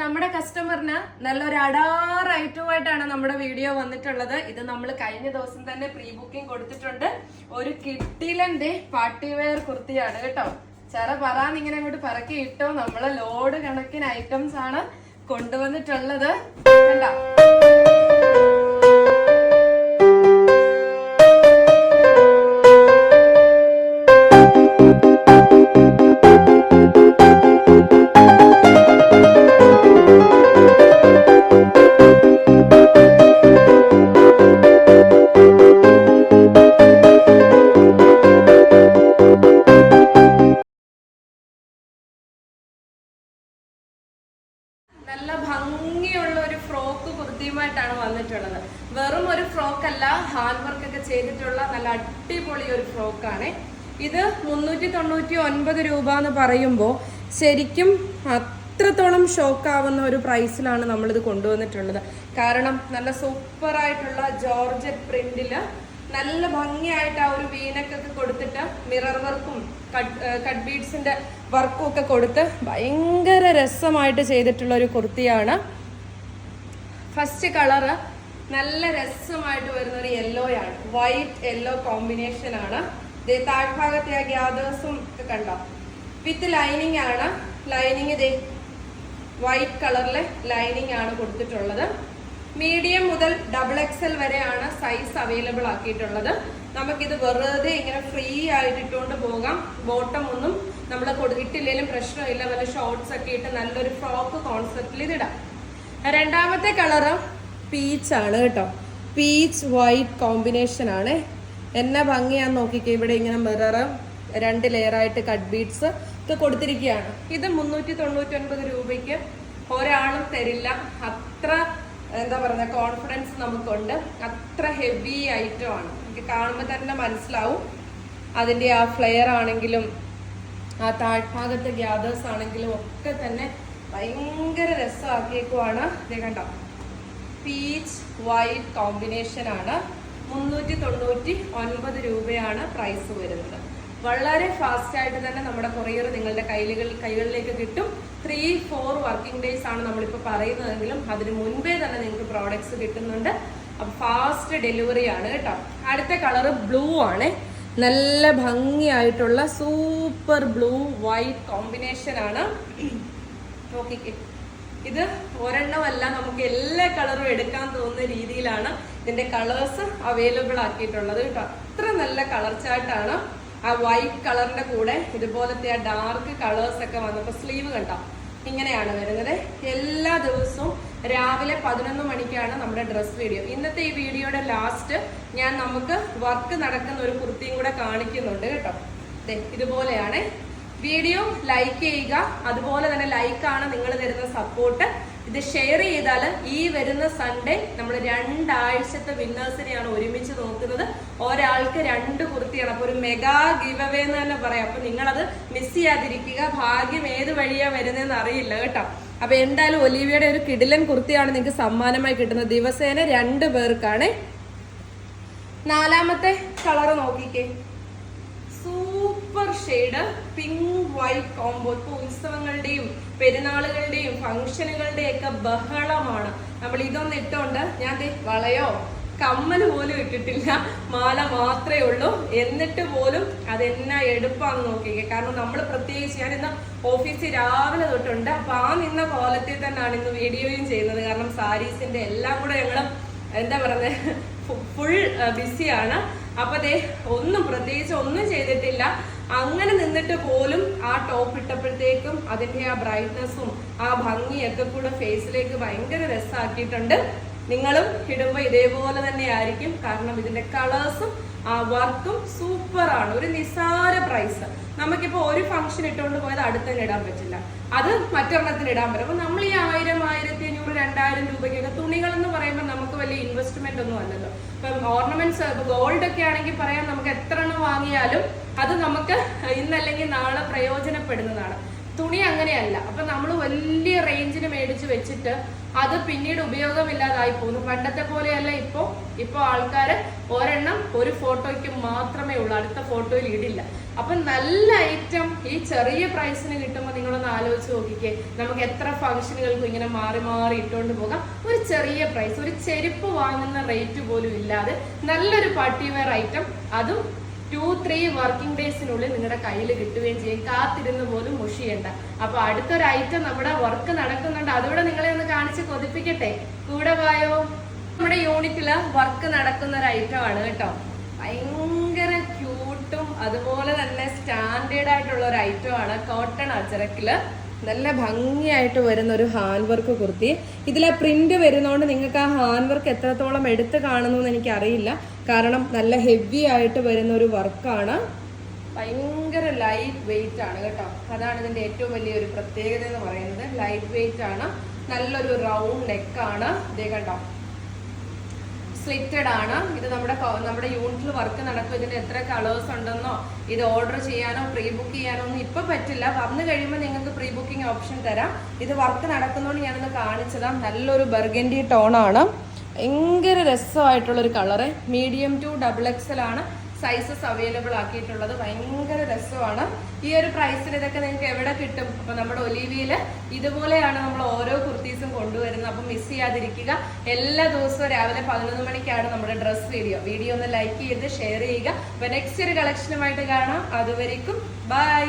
നമ്മുടെ കസ്റ്റമറിന് നല്ലൊരു അടാർ ഐറ്റമായിട്ടാണ് നമ്മുടെ വീഡിയോ വന്നിട്ടുള്ളത്. ഇത് നമ്മൾ കഴിഞ്ഞ ദിവസം തന്നെ പ്രീ ബുക്കിംഗ് കൊടുത്തിട്ടുണ്ട്. ഒരു കിട്ടിലന്റെ പാർട്ടിവെയർ കുർത്തിയാണ് കേട്ടോ. ചെറ പറാന്ന് ഇങ്ങനെ അങ്ങോട്ട് പറക്കി ഇട്ടോ. നമ്മളെ ലോഡ് കണക്കിന് ഐറ്റംസ് ആണ് കൊണ്ടുവന്നിട്ടുള്ളത്. കണ്ടോ? കുർത്തിയുമായിട്ടാണ് വന്നിട്ടുള്ളത്. വെറും ഒരു ഫ്രോക്ക് അല്ല ഹാൻഡ് വർക്ക് ഒക്കെ ചെയ്തിട്ടുള്ള നല്ല അടിപൊളി ഒരു ഫ്രോക്കാണ്. ഇത് മുന്നൂറ്റി തൊണ്ണൂറ്റി ഒൻപത് രൂപ എന്ന് പറയുമ്പോൾ ശരിക്കും അത്രത്തോളം ഷോക്കാവുന്ന ഒരു പ്രൈസിലാണ് നമ്മളിത് കൊണ്ടുവന്നിട്ടുള്ളത്. കാരണം നല്ല സൂപ്പർ ആയിട്ടുള്ള ജോർജറ്റ് പ്രിന്റിൽ നല്ല ഭംഗിയായിട്ട് ആ ഒരു വീനക്കൊക്കെ കൊടുത്തിട്ട് മിറർ വർക്കും കട്ട് ബീഡ്സിന്റെ വർക്കും ഒക്കെ കൊടുത്ത് ഭയങ്കര രസമായിട്ട് ചെയ്തിട്ടുള്ള ഒരു കുർത്തിയാണ്. ഫസ്റ്റ് കളറ് നല്ല രസമായിട്ട് വരുന്ന ഒരു യെല്ലോ ആണ് വൈറ്റ് യെല്ലോ കോമ്പിനേഷൻ ആണ്. ഇതേ താഴ്ഭാഗത്തെ ആ ഗ്യാദേഴ്സും ഒക്കെ കണ്ടോ? വിത്ത് ലൈനിങ് ആണ്. ലൈനിങ് ഇതേ വൈറ്റ് കളറിലെ ലൈനിങ് ആണ് കൊടുത്തിട്ടുള്ളത്. മീഡിയം മുതൽ ഡബിൾ എക്സൽ വരെയാണ് സൈസ് അവൈലബിൾ ആക്കിയിട്ടുള്ളത്. നമുക്കിത് വെറുതെ ഇങ്ങനെ ഫ്രീ ആയിട്ട് ഇട്ടുകൊണ്ട് പോകാം. ബോട്ടം ഒന്നും നമ്മൾ കൊടുത്തിട്ടില്ലെങ്കിലും പ്രശ്നമില്ല. വല്ല ഷോർട്സ് ഒക്കെ ഇട്ട് നല്ലൊരു ഫ്രോക്ക് കോൺസെപ്റ്റിൽ ഇതിടാം. രണ്ടാമത്തെ കളറ് പീച്ച് ആണ് കേട്ടോ. പീച്ച് വൈറ്റ് കോമ്പിനേഷൻ ആണ്. എന്നെ ഭംഗിയാന്ന് നോക്കിക്കേ ഇവിടെ ഇങ്ങനെ മിററ് രണ്ട് ലെയർ ആയിട്ട് കട്ട് ബീഡ്സ് ഒക്കെ കൊടുത്തിരിക്കുകയാണ്. ഇത് മുന്നൂറ്റി തൊണ്ണൂറ്റി ഒൻപത് രൂപയ്ക്ക് ഒരാളും തരില്ല. അത്ര എന്താ പറയുക കോൺഫിഡൻസ് നമുക്കുണ്ട്. അത്ര ഹെവി ഐറ്റം ആണ്. എനിക്ക് കാണുമ്പോൾ തന്നെ മനസ്സിലാവും. അതിന്റെ ആ ഫ്ലെയർ ആണെങ്കിലും ആ താഴ്ഭാഗത്തെ ഗ്യാദേഴ്സ് ആണെങ്കിലും ഒക്കെ തന്നെ ഭയങ്കര രസമാക്കിയേക്കുവാണ്. ഇത് കണ്ടോ. പീച്ച് വൈറ്റ് കോമ്പിനേഷൻ ആണ്. മുന്നൂറ്റി തൊണ്ണൂറ്റി ഒൻപത് രൂപയാണ് പ്രൈസ് വരുന്നത്. വളരെ ഫാസ്റ്റ് ആയിട്ട് തന്നെ നമ്മുടെ കൊറിയർ നിങ്ങളുടെ കൈകൾ കൈകളിലേക്ക് കിട്ടും. ത്രീ ഫോർ വർക്കിംഗ് ഡേയ്സ് ആണ് നമ്മളിപ്പോൾ പറയുന്നതെങ്കിലും അതിന് മുൻപേ തന്നെ നിങ്ങൾക്ക് പ്രോഡക്ട്സ് കിട്ടുന്നുണ്ട്. അപ്പം ഫാസ്റ്റ് ഡെലിവറി ആണ് കേട്ടോ. അടുത്ത കളർ ബ്ലൂ ആണ്. നല്ല ഭംഗിയായിട്ടുള്ള സൂപ്പർ ബ്ലൂ വൈറ്റ് കോമ്പിനേഷൻ ആണ്. നോക്കിക്കേ. ഇത് ഒരെണ്ണമല്ല നമുക്ക് എല്ലാ കളറും എടുക്കാൻ തോന്നുന്ന രീതിയിലാണ് ഇതിന്റെ കളേഴ്സ് അവൈലബിൾ ആക്കിയിട്ടുള്ളത് കേട്ടോ. അത്ര നല്ല കളർ ചാർട്ടാണ് ആ വൈറ്റ് കളറിന്റെ കൂടെ ഇതുപോലത്തെ ആ ഡാർക്ക് കളേഴ്സ് ഒക്കെ വന്നപ്പോൾ സ്ലീവ് കണ്ടോ? ഇങ്ങനെയാണ് വരുന്നത്. എല്ലാ ദിവസവും രാവിലെ പതിനൊന്ന് മണിക്കാണ് നമ്മുടെ ഡ്രസ് വീഡിയോ ഇന്നത്തെ ഈ വീഡിയോയുടെ ലാസ്റ്റ് ഞാൻ നമുക്ക് വർക്ക് നടക്കുന്ന ഒരു കുർത്തിയും കൂടെ കാണിക്കുന്നുണ്ട് കേട്ടോ. ഇതുപോലെയാണ് വീഡിയോ ലൈക്ക് ചെയ്യുക. അതുപോലെ തന്നെ ലൈക്കാണ് നിങ്ങൾ തരുന്ന സപ്പോർട്ട് ഇത് ഷെയർ ചെയ്താൽ ഈ വരുന്ന സൺഡേ നമ്മൾ രണ്ടാഴ്ചത്തെ വിന്നേഴ്സിനെയാണ് ഒരുമിച്ച് നോക്കുന്നത്. ഒരാൾക്ക് രണ്ട് കുർത്തിയാണ്. അപ്പോൾ ഒരു മെഗാ ഗിവ് അവേ എന്ന് തന്നെ പറയാം. അപ്പം നിങ്ങളത് മിസ് ചെയ്യാതിരിക്കുക. ഭാഗ്യം ഏത് വഴിയാണ് വരുന്നതെന്ന് അറിയില്ല കേട്ടോ. അപ്പം എന്തായാലും ഒലിവിയുടെ ഒരു കിടിലൻ കുർത്തിയാണ് നിങ്ങൾക്ക് സമ്മാനമായി കിട്ടുന്നത്. ദിവസേന രണ്ട് പേർക്കാണ്. നാലാമത്തെ കളർ നോക്കിക്കേ. Shade pink white combo. ഇപ്പൊ ഉത്സവങ്ങളുടെയും പെരുന്നാളുകളുടെയും ഫംഗ്ഷനുകളുടെയും ഒക്കെ ബഹളമാണ്. നമ്മൾ ഇതൊന്നും ഇട്ടോണ്ട് ഞാൻ വളയോ? കമ്മൽ പോലും ഇട്ടിട്ടില്ല. മാല മാത്രമേ ഉള്ളൂ. എന്നിട്ട് പോലും അതെന്നാ എടുപ്പാന്ന് നോക്കിക്കേ. കാരണം നമ്മൾ പ്രത്യേകിച്ച് ഞാൻ ഇന്ന് ഓഫീസിൽ രാവിലെ തൊട്ടുണ്ട്. അപ്പൊ ആ നിന്ന കോലത്തിൽ തന്നെയാണ് ഇന്ന് വീഡിയോയും ചെയ്യുന്നത്. കാരണം സാരീസിന്റെ എല്ലാം കൂടെ ഞങ്ങൾ എന്താ പറയുന്നത് ഫുൾ ബിസിയാണ് അപ്പൊ ദേ ഒന്നും പ്രത്യേകിച്ച് ഒന്നും ചെയ്തിട്ടില്ല. അങ്ങനെ നിന്നിട്ട് പോലും ആ ടോപ്പ് ഇട്ടപ്പോഴത്തേക്കും അതിന്റെ ആ ബ്രൈറ്റ്നസ്സും ആ ഭംഗിയൊക്കെ കൂടെ ഫേസിലേക്ക് ഭയങ്കര രസമാക്കിയിട്ടുണ്ട്. നിങ്ങളും ഇടുമ്പോ ഇതേപോലെ തന്നെ ആയിരിക്കും. കാരണം ഇതിന്റെ കളേഴ്സും ആ വർക്കും സൂപ്പർ ആണ്. ഒരു നിസാര പ്രൈസ് നമുക്കിപ്പോ ഒരു ഫംഗ്ഷൻ ഇട്ടുകൊണ്ട് പോയത് അടുത്തന്നെ ഇടാൻ പറ്റില്ല. അത് മറ്റൊരെണ്ണത്തിന് ഇടാൻ പറ്റും. അപ്പൊ നമ്മൾ ഈ ആയിരം ആയിരത്തി അഞ്ഞൂറ് രണ്ടായിരം രൂപയ്ക്കൊക്കെ തുണികൾ എന്ന് പറയുമ്പോൾ നമുക്ക് വലിയ ഇൻവെസ്റ്റ്മെന്റ് ഒന്നും അല്ലല്ലോ. ഇപ്പം ഓർണമെന്റ്സ് ഗോൾഡ് ഒക്കെ ആണെങ്കിൽ പറയാം നമുക്ക് എത്ര എണ്ണം വാങ്ങിയാലും അത് നമുക്ക് ഇന്നല്ലെങ്കിൽ നാളെ പ്രയോജനപ്പെടുന്നതാണ്. തുണി അങ്ങനെയല്ല. അപ്പൊ നമ്മൾ വലിയ മേടിച്ച് വെച്ചിട്ട് അത് പിന്നീട് ഉപയോഗമില്ലാതായി പോകുന്നു. പണ്ടത്തെ പോലെയല്ല ഇപ്പോ. ഇപ്പൊ ആൾക്കാര് ഒരെണ്ണം ഒരു ഫോട്ടോയ്ക്ക് മാത്രമേ ഉള്ളൂ. അടുത്ത ഫോട്ടോയിൽ ഇടില്ല. അപ്പൊ നല്ല ഐറ്റം ഈ ചെറിയ പ്രൈസിന് കിട്ടുമ്പോൾ നിങ്ങളൊന്ന് ആലോചിച്ച് നോക്കിക്കേ. നമുക്ക് എത്ര ഫംഗ്ഷനുകൾക്കും ഇങ്ങനെ മാറി മാറി ഇട്ടുകൊണ്ട് പോകാം. ഒരു ചെറിയ പ്രൈസ് ഒരു ചെരുപ്പ് വാങ്ങുന്ന റേറ്റ് പോലും ഇല്ലാതെ നല്ലൊരു പാർട്ടി വെയർ ഐറ്റം. അതും ടു ത്രീ വർക്കിംഗ് ഡേയ്സിനുള്ളിൽ നിങ്ങളുടെ കയ്യിൽ കിട്ടുകയും ചെയ്യും. കാത്തിരുന്ന് പോലും മുഷിയണ്ട. അപ്പൊ അടുത്തൊരു ഐറ്റം നമ്മുടെ വർക്ക് നടക്കുന്നുണ്ട്. അതുകൂടെ നിങ്ങളെ ഒന്ന് കാണിച്ച് കൊതിപ്പിക്കട്ടെ. കൂടെ പോയോ? നമ്മുടെ യൂണിറ്റിൽ വർക്ക് നടക്കുന്ന ഒരു ഐറ്റം ആണ് കേട്ടോ. ഭയങ്കര ക്യൂട്ടും അതുപോലെ തന്നെ സ്റ്റാൻഡേർഡ് ആയിട്ടുള്ള ഒരു ഐറ്റം ആണ് കോട്ടൺ അച്ചരക്കിൽ നല്ല ഭംഗിയായിട്ട് വരുന്ന ഒരു ഹാൻഡ് വർക്ക് കുർത്തി. ഇതിലെ പ്രിന്റ് വരുന്നതുകൊണ്ട് നിങ്ങൾക്ക് ആ ഹാൻഡ് വർക്ക് എത്രത്തോളം എടുത്ത് കാണുന്നു എന്ന് എനിക്ക് അറിയില്ല കാരണം നല്ല ഹെവി ആയിട്ട് വരുന്ന ഒരു വർക്കാണ് ഭയങ്കര ലൈറ്റ് വെയിറ്റ് ആണ് കേട്ടോ. അതാണ് ഇതിന്റെ ഏറ്റവും വലിയൊരു പ്രത്യേകത എന്ന് പറയുന്നത്. ലൈറ്റ് വെയിറ്റ് ആണ്. നല്ലൊരു റൗണ്ട് നെക്കാണ് ഇതേ കണ്ടോ? സ്ലിറ്റഡ് ആണ്. ഇത് നമ്മുടെ കൊ- നമ്മുടെ യൂണിറ്റിൽ വർക്ക് നടക്കും ഇതിന് എത്ര കളേഴ്സ് ഉണ്ടെന്നോ ഇത് ഓർഡർ ചെയ്യാനോ പ്രീ ബുക്ക് ചെയ്യാനോ ഒന്നും ഇപ്പൊ പറ്റില്ല. വന്നു കഴിയുമ്പോൾ നിങ്ങൾക്ക് പ്രീ ബുക്കിംഗ് ഓപ്ഷൻ തരാം. ഇത് വർക്ക് നടക്കുന്നതുകൊണ്ട് ഞാനൊന്ന് കാണിച്ചതാ. നല്ലൊരു ബർഗൻഡി ടോൺ ആണ്. ഭയങ്കര രസമായിട്ടുള്ളൊരു colour medium to double XL ആണ്. സൈസസ് അവൈലബിൾ ആക്കിയിട്ടുള്ളത് ഭയങ്കര രസമാണ്. ഈ ഒരു പ്രൈസിൽ ഇതൊക്കെ നിങ്ങൾക്ക് എവിടെ കിട്ടും? അപ്പൊ നമ്മുടെ ഒലിവിയിൽ ഇതുപോലെയാണ് നമ്മൾ ഓരോ കുർത്തീസും കൊണ്ടുവരുന്നത്. അപ്പം മിസ് ചെയ്യാതിരിക്കുക. എല്ലാ ദിവസവും രാവിലെ പതിനൊന്ന് മണിക്കാണ് നമ്മുടെ ഡ്രസ് വീഡിയോ വീഡിയോ ഒന്ന് ലൈക്ക് ചെയ്ത് ഷെയർ ചെയ്യുക. അപ്പൊ നെക്സ്റ്റ് ഒരു കളക്ഷനുമായിട്ട് കാണാം. അതുവരേക്കും ബൈ